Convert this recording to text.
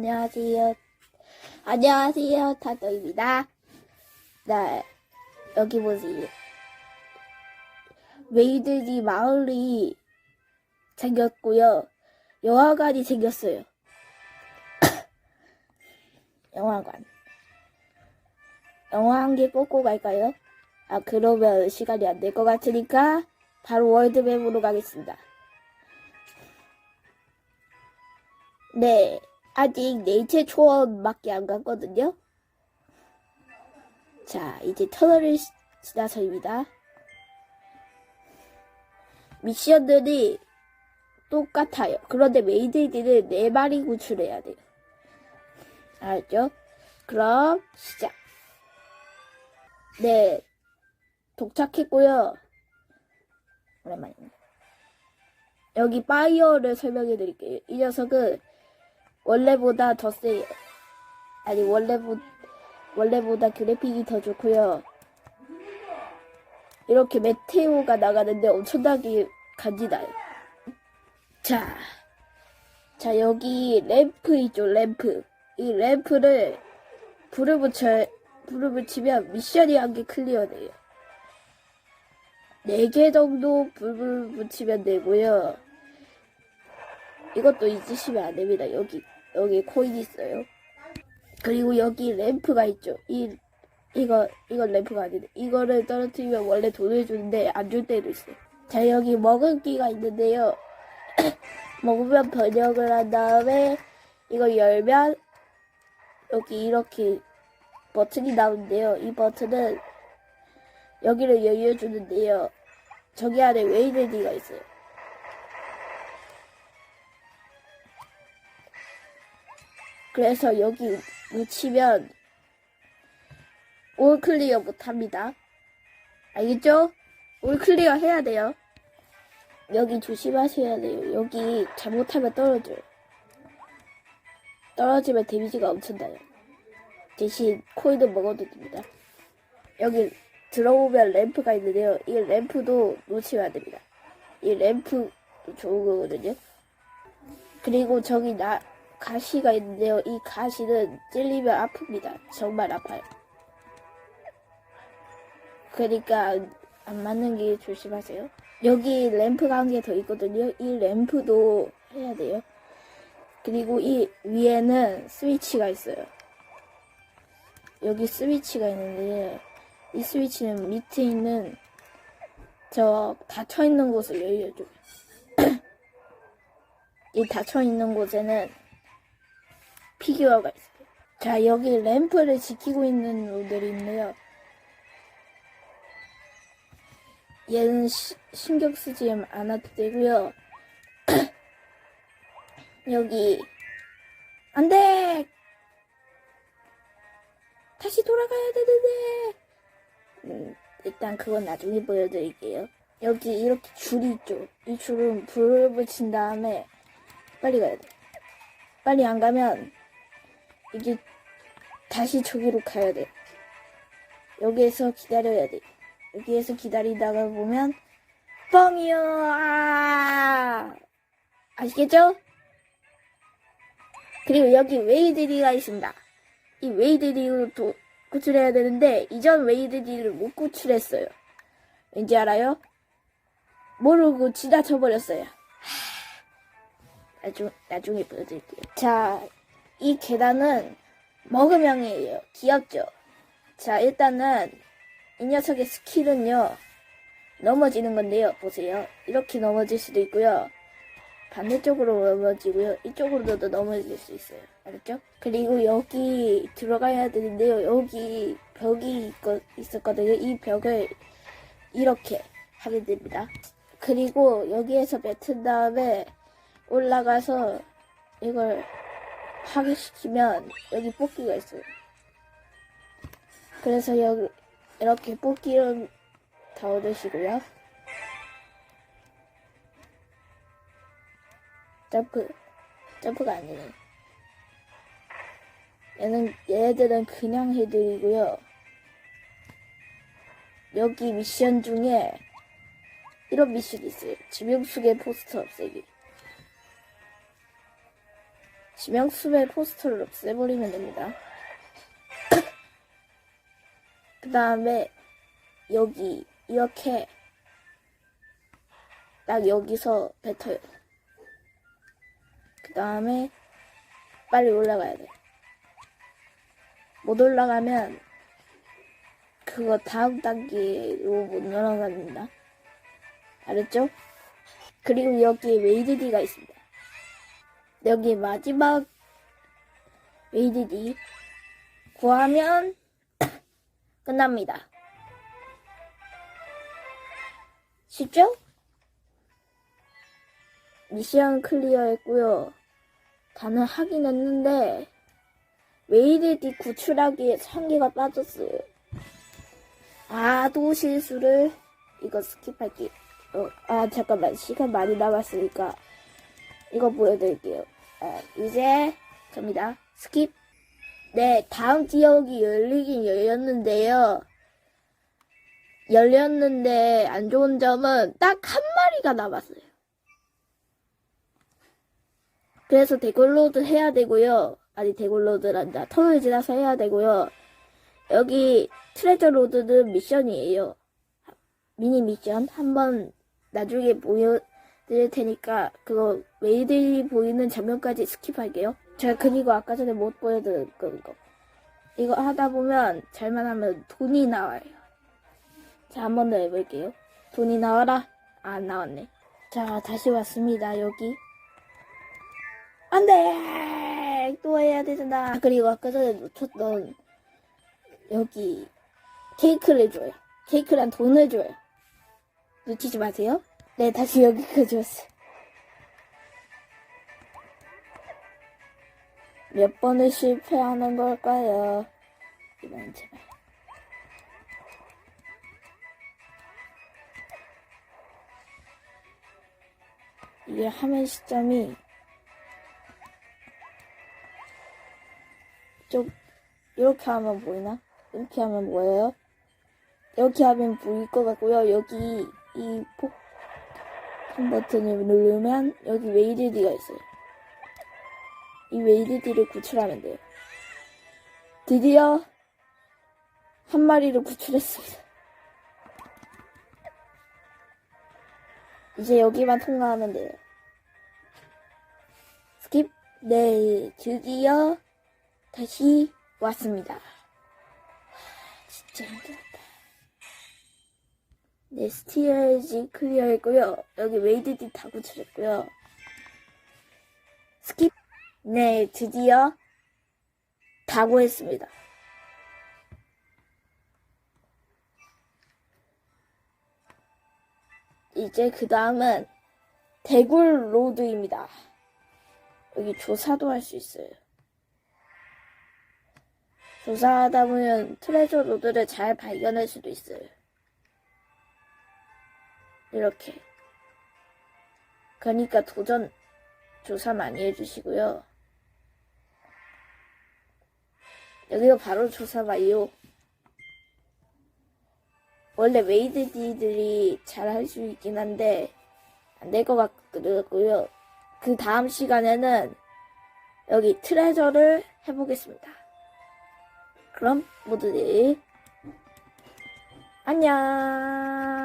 안녕하세요. 안녕하세요. 타도입니다. 네, 여기 보세요. 메이드리 마을이 생겼고요. 영화관이 생겼어요. 영화관. 영화 한 개 뽑고 갈까요? 아, 그러면 시간이 안 될 것 같으니까 바로 월드맵으로 가겠습니다. 네, 아직 네이처 초원밖에 안 갔거든요. 자, 이제 터널을 시- 지나서입니다. 미션들이 똑같아요. 그런데 메이드들은 네 마리 구출해야 돼요. 알죠? 그럼 시작. 네, 도착했고요. 오랜만입니다. 여기 파이어를 설명해 드릴게요. 이 녀석은 원래보다 더 세요. 아니 원래보 원래보다 그래픽이 더 좋고요. 이렇게 메테오가 나가는데 엄청나게 간지나요. 자, 자 여기 램프 있죠 램프. 이 램프를 불을 붙여 불을 붙이면 미션이 한 개 클리어돼요. 네개 정도 불을 붙이면 되고요. 이것도 잊으시면 안 됩니다. 여기 여기 코인 있어요. 그리고 여기 램프가 있죠. 이 이거 이건 램프가 아닌데 이거를 떨어뜨리면 원래 돈을 주는데 안 줄 때도 있어요. 자 여기 먹은기가 있는데요. 먹으면 번역을 한 다음에 이거 열면 여기 이렇게 버튼이 나오는데요. 이 버튼은 여기를 열려주는데요. 저기 안에 웨이레디가 있어요. 그래서 여기 묻히면 올 클리어 못합니다. 알겠죠? 올 클리어 해야 돼요. 여기 조심하셔야 돼요. 여기 잘못하면 떨어져요. 떨어지면 데미지가 엄청나요. 대신 코인을 먹어도 됩니다. 여기 들어오면 램프가 있는데요. 이 램프도 놓치면 안 됩니다. 이 램프 좋은 거거든요. 그리고 저기 나 가시가 있는데요. 이 가시는 찔리면 아픕니다. 정말 아파요. 그러니까 안- 안 맞는 게 조심하세요. 여기 램프가 한 개 더 있거든요. 이 램프도 해야 돼요. 그리고 이 위에는 스위치가 있어요. 여기 스위치가 있는데 이 스위치는 밑에 있는 저 닫혀 있는 곳을 열려줘요. 이 닫혀 있는 곳에는 피규어가 있어요. 자, 여기 램프를 지키고 있는 놈들이 있네요. 얘는 시- 신경 쓰지 않아도 되고요. 여기 안 돼! 다시 돌아가야 되는데! 음, 일단 그건 나중에 보여드릴게요. 여기 이렇게 줄이 있죠. 이 줄은 불을 붙인 다음에 빨리 가야 돼. 빨리 안 가면 이게 다시 저기로 가야 돼. 여기에서 기다려야 돼. 여기에서 기다리다가 보면 뻥이요. 아! 아시겠죠? 그리고 여기 웨이드리가 있습니다. 이 웨이드리로 도 구출해야 되는데 이전 웨이드리를 못 구출했어요. 왠지 알아요? 모르고 지나쳐 버렸어요. 나중 나중에 보여드릴게요. 자, 이 계단은 먹음형이에요. 귀엽죠? 자, 일단은 이 녀석의 스킬은요. 넘어지는 건데요. 보세요. 이렇게 넘어질 수도 있고요. 반대쪽으로 넘어지고요. 이쪽으로도 넘어질 수 있어요. 알았죠? 그리고 여기 들어가야 되는데요. 여기 벽이 있었거든요. 이 벽을 이렇게 하게 됩니다. 그리고 여기에서 뱉은 다음에 올라가서 이걸 파괴시키면 여기 뽑기가 있어요. 그래서 여기 이렇게 뽑기를 다 얻으시고요. 점프, 점프가 아니네. 얘는, 얘네들은 그냥 해드리고요. 여기 미션 중에 이런 미션이 있어요. 지명숙의 포스터 없애기. 지명수배 포스터를 없애버리면 됩니다. 그 다음에 여기 이렇게 딱 여기서 뱉어요. 그 다음에 빨리 올라가야 돼. 못 올라가면 그거 다음 단계로 못 올라갑니다. 알았죠? 그리고 여기 웨이드디가 있습니다. 여기 마지막 웨이드디 구하면 끝납니다. 쉽죠? 미션 클리어 했고요. 다는 하긴 했는데 웨이드디 구출하기에 한개가 빠졌어요. 아, 또 실수를 이거 스킵할게요. 어, 아, 잠깐만. 시간 많이 남았으니까 이거 보여드릴게요. 아, 이제 접니다. 스킵. 네, 다음 지역이 열리긴 열렸는데요. 열렸는데 안 좋은 점은 딱 한 마리가 남았어요. 그래서 대골로드 해야 되고요. 아니 대골로드란다. 터널 지나서 해야 되고요. 여기 트레저 로드는 미션이에요. 미니 미션 한번 나중에 보여 드릴 테니까 그거 메이들이 보이는 장면까지 스킵할게요. 제가 그리고 아까 전에 못 보여드렸던 거 이거 하다 보면 잘만 하면 돈이 나와요. 자, 한 번 더 해볼게요. 돈이 나와라. 아, 안 나왔네. 자, 다시 왔습니다. 여기. 안 돼! 또 해야 되잖아. 아, 그리고 아까 전에 놓쳤던 여기 케이크를 줘요. 케이크란 돈을 줘요. 놓치지 마세요. 네, 다시 여기까지 왔어요. 몇 번을 실패하는 걸까요? 이번 제발. 이게 화면 시점이 좀 이렇게 하면 보이나? 이렇게 하면 뭐예요? 이렇게 하면 보일 것 같고요. 여기 이 폭 탄 버튼을 누르면 여기 웨이드디가 있어요. 이 웨이드디를 구출하면 돼요. 드디어 한 마리를 구출했습니다. 이제 여기만 통과하면 돼요. 스킵. 네, 드디어 다시 왔습니다. 하, 진짜 힘들었다. 네, 스티어지 클리어 했고요. 여기 웨이드디 다 구출했고요. 스킵. 네, 드디어 다 구했습니다. 이제 그 다음은 대굴 로드입니다. 여기 조사도 할 수 있어요. 조사하다 보면 트레저 로드를 잘 발견할 수도 있어요. 이렇게. 그러니까 도전 조사 많이 해주시고요. 여기가 바로 조사 완료. 원래 웨이드디들이 잘 할 수 있긴 한데 안 될 것 같고요. 그 다음 시간에는 여기 트레저를 해보겠습니다. 그럼 모두들 안녕.